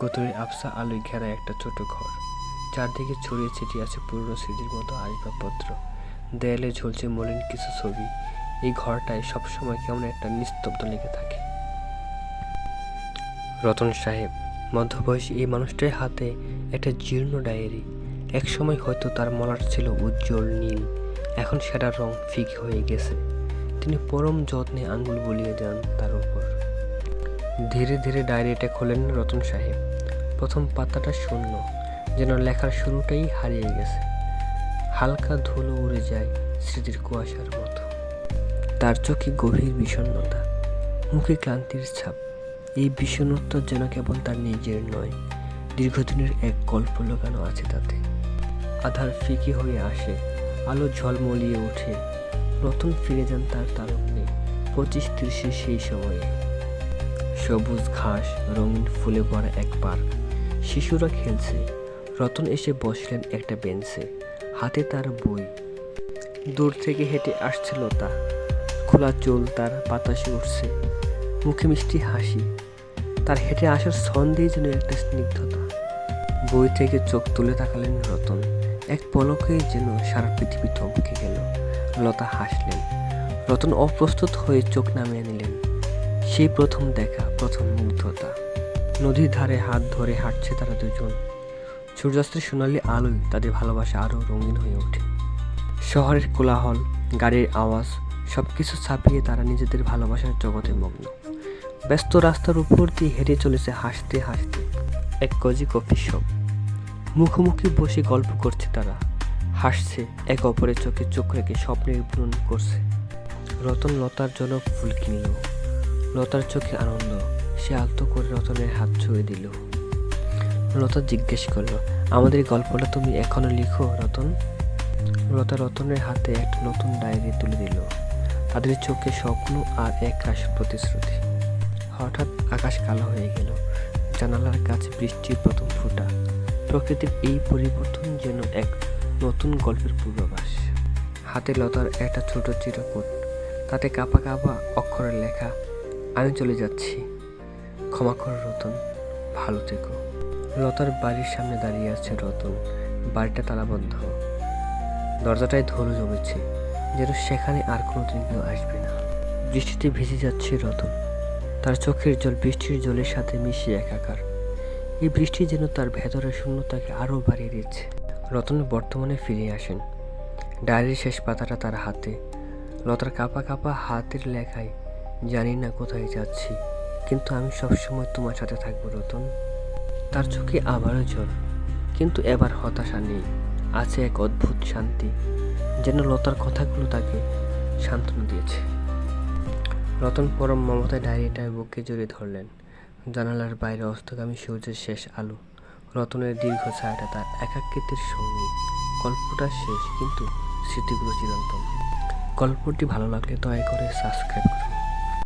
গোতরের আবসা আলোয় ঘেরা একটা ছোট ঘর। চারদিকে ছড়িয়ে ছিটিয়ে আছে পুরনো স্মৃতির মতো আসবাবপত্র। দেয়ালে ঝুলছে মলিন কিছু ছবি। এই ঘরটায় সবসময় কেমন একটা নিস্তব্ধ লেগে থাকে। রতন সাহেব, মধ্যবয়সী এই মানুষটার হাতে একটা জীর্ণ ডায়েরি। একসময় হয়তো তার মলাট ছিল উজ্জ্বল নীল। এখন সেটার রং ফিকে হয়ে গেছে। তিনি পরম যত্নে আঙ্গুল বলিয়ে যান তার উপর। ধীরে ধীরে ডায়েরিটা খোলেন রতন সাহেব। প্রথম পাতাটা শূন্য, যেন লেখার শুরুটাই হারিয়ে গেছে। হালকা ধুলো উড়ে যায় স্মৃতির কুয়াশার মতো। তার চোখে গভীর বিষণ্ণতা, মুখে ক্লান্তির ছাপ। এই বিষণ্ণতা যেন কেবল তার নিজের নয়, দীর্ঘদিনের এক গল্প লাগানো আছে তাতে। আধার ফিকে হয়ে আসে, আলো ঝলমলিয়ে ওঠে। রতন ফিরে যান তার তারুণ্যে, পঁচিশ ত্রিশে সেই সময়ে। সবুজ ঘাস, রঙিন ফুলে ভরা এক পার্ক। শিশুরা খেলছে। রতন এসে বসলেন একটা বেঞ্চে। হাতে তার বই। দূর থেকে হেঁটে আসছে লতা। খোলা চুল তার বাতাসে উঠছে। মুখে মিষ্টি হাসি। তার হেঁটে আসার ছন্দেই যেন একটা স্নিগ্ধতা। বই থেকে চোখ তুলে তাকালেন রতন। এক পলকে যেন সারা পৃথিবী থমকে গেল। লতা হাসলেন। রতন অপ্রস্তুত হয়ে চোখ নামিয়ে নিলেন। সেই প্রথম দেখা, প্রথম মুগ্ধতা। নদীর ধারে হাত ধরে হাঁটছে তারা দুজন। সূর্যাস্তের সোনালি আলোয় তাদের ভালোবাসা আরও রঙিন হয়ে ওঠে। শহরের কোলাহল, গাড়ির আওয়াজ সব কিছু ছাপিয়ে তারা নিজেদের ভালোবাসার জগতে মগ্ন। ব্যস্ত রাস্তার উপর দিয়ে হেঁটে চলেছে হাসতে হাসতে এক কজি কফি শপ। মুখোমুখি বসে গল্প করছে তারা। হাসছে, এক অপরের চোখে চোখ রেখে স্বপ্নের পূরণ করছে। রতন লতার জন্য ফুল কিনল। লতার চোখে আনন্দ। সে আলতো করে রতনের হাত ছুঁয়ে দিল। লতা জিজ্ঞেস করল, আমাদের গল্পটা তুমি এখনও লিখো, রতন? লতা রতনের হাতে একটা নতুন ডায়েরি তুলে দিল। তাদের চোখে স্বপ্ন আর এক রাশ প্রতিশ্রুতি। হঠাৎ আকাশ কালো হয়ে গেল। জানালার কাছে বৃষ্টির প্রথম ফোঁটা। প্রকৃতির এই পরিবর্তন যেন এক নতুন গল্পের পূর্বাভাস। হাতে লতার একটা ছোট চিরকুট। তাতে কাপা কাপা অক্ষরে লেখা আমি চলে যাচ্ছি। ক্ষমা কর রতন, ভালো থেকো। লতার বাড়ির সামনে দাঁড়িয়ে আছে রতন। বাড়িটা তালাবদ্ধ দরজাটায় ধুলো জমেছে, যেন সেখানে আর কোনোদিন কেউ আসবে না। বৃষ্টিতে ভিজে যাচ্ছে রতন। তার চোখের জল বৃষ্টির জলের সাথে মিশিয়ে একাকার। এই বৃষ্টি যেন তার ভেতরের শূন্যতাকে আরও বাড়িয়ে দিচ্ছে রতন বর্তমানে ফিরে আসেন। ডায়েরির শেষ পাতাটা তার হাতে। লতার কাপা কাপা হাতের লেখায় জানি না কোথায় যাচ্ছি, কিন্তু আমি সবসময় তোমার সাথে থাকব রতন। তার চোখে আবারও জল, কিন্তু এবার হতাশা নেই, আছে এক অদ্ভুত শান্তি, যেন লতার কথাগুলো তাকে সান্ত্বনা দিয়েছে। রতন পরম মমতায় ডায়েরিটায় বুকে জড়িয়ে ধরলেন। জানালার বাইরে অস্তগামী সূর্যের শেষ আলো, রতনের দীর্ঘ ছায়াটা তার একাকৃতির সঙ্গী। গল্পটা শেষ, কিন্তু স্মৃতিগুলো চিরন্তন। গল্পটি ভালো লাগলে দয়া করে সাবস্ক্রাইব করুন।